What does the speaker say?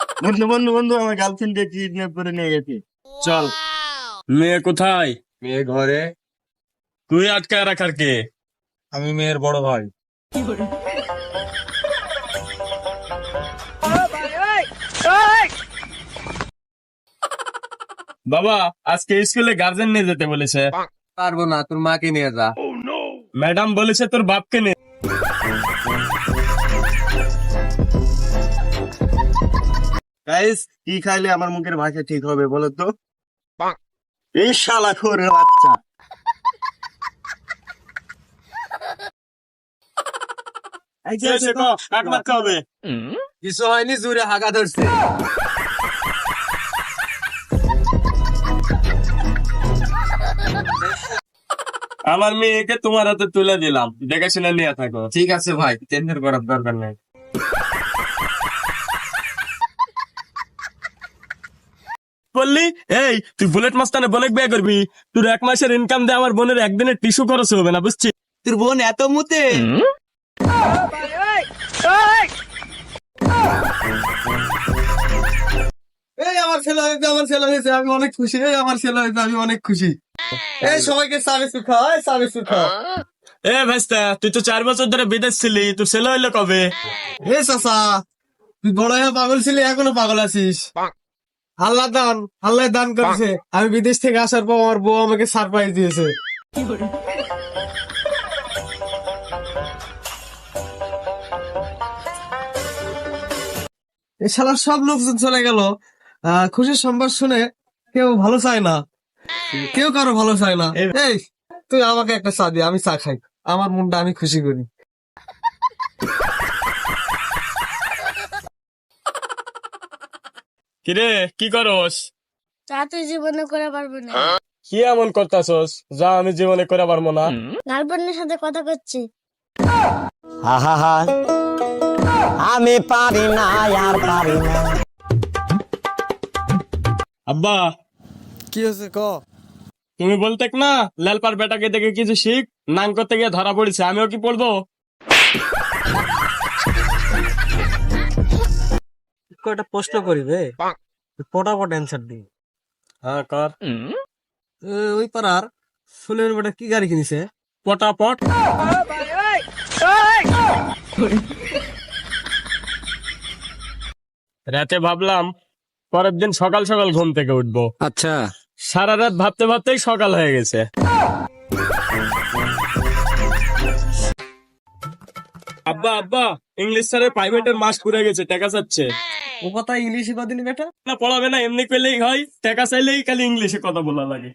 বন্ধু বন্ধু বন্ধু আমার গার্লফ্রেন্ডকে কিডন্যাপ করে নিয়ে গেছে। চল। মেয়ে কোথায়? মেয়ে ঘরে। তুই আটকায় রাখার কে? আমি মেয়ের বড় ভাই। বাবা আজকে স্কুলে গার্জেন নিয়ে যেতে বলেছে। পারব না তোর মাকে নিয়ে যা। ম্যাডাম বলেছে তোর বাপকে নিয়ে গাইস কি খাইলে আমার মুখের ভাষা ঠিক হবে বলো তো? এই শালা খোরের বাচ্চা। কিছু হয়নি জুড়ে হাগা ধরছে। আমার মেয়েকে তোমার হাতে তুলে দিলাম। দেখে শুনে নিয়ে থাকো। ঠিক আছে ভাই টেনশন করার দরকার নেই। বললি? এই তুই বুলেট মাস্তানে বোনেক বিয়ে করবি। তোর এক মাসের ইনকাম দিয়ে আমার বোনের একদিনের টিস্যু খরচ হবে না বুঝছি তোর বোন এত মুতে? এই আমার ছেলে হয়েছে আমার ছেলে হয়েছে আমি অনেক খুশি। এই আমার ছেলে হয়েছে আমি অনেক খুশি। এই সবাইকে সাবে সুখা এই সাবে সুখা এ ভাইস্তা তুই তো চার বছর ধরে বিদেশ ছিলি তোর ছেলে হইল কবে? হে চাচা তুই বড় হয়ে পাগল ছিলি এখনও পাগল আছিস। আল্লাহ দান আল্লাহ দান করেছে। আমি বিদেশ থেকে আসার পর আমার বউ আমাকে সারপ্রাইজ দিয়েছে। এ শালার সব লোকজন চলে গেল। আহ, খুশির সংবাদ শুনে কেউ ভালো চায় না। কেউ কারও ভালো চায় না। এই তুই আমাকে একটা চা দে আমি চা খাই। আমার মনটা আমি খুশি করি। কিরে কি করস? তা তুই জীবনে করে পারবি না। কি এমন করতাছস? যা আমি জীবনে করে পারব না। গার্লফ্রেন্ডের সাথে কথা করছি আহা আমি পারি না আর পারি না। আব্বা। কি হয়েছে ক? তুমি বলতে না লালপার বেটাকে দেখে কিছু শিখ? নাং করতে গিয়ে ধরা পড়েছে আমিও কি পড়ব একটা প্রশ্ন করি রে পটাপট অ্যান্সার দি হ্যাঁ কর। ওই পাড়ার সুলেন বেটা কি গাড়ি কিনেছে? পটাপট। রাতে ভাবলাম পরের দিন সকাল সকাল ঘুম থেকে উঠবো। আচ্ছা। সারা রাত ভাবতে ভাবতেই সকাল হয়ে গেছে। আব্বা আব্বা ইংলিশ স্যারের প্রাইভেটের মাস পুরে গেছে টাকা চাচ্ছে। ও কথা ইংলিশে কদিন বেটা? না, পড়াবে না, এমনি পেলেই হয় টাকা চাইলেই খালি ইংলিশে কথা বলা লাগে।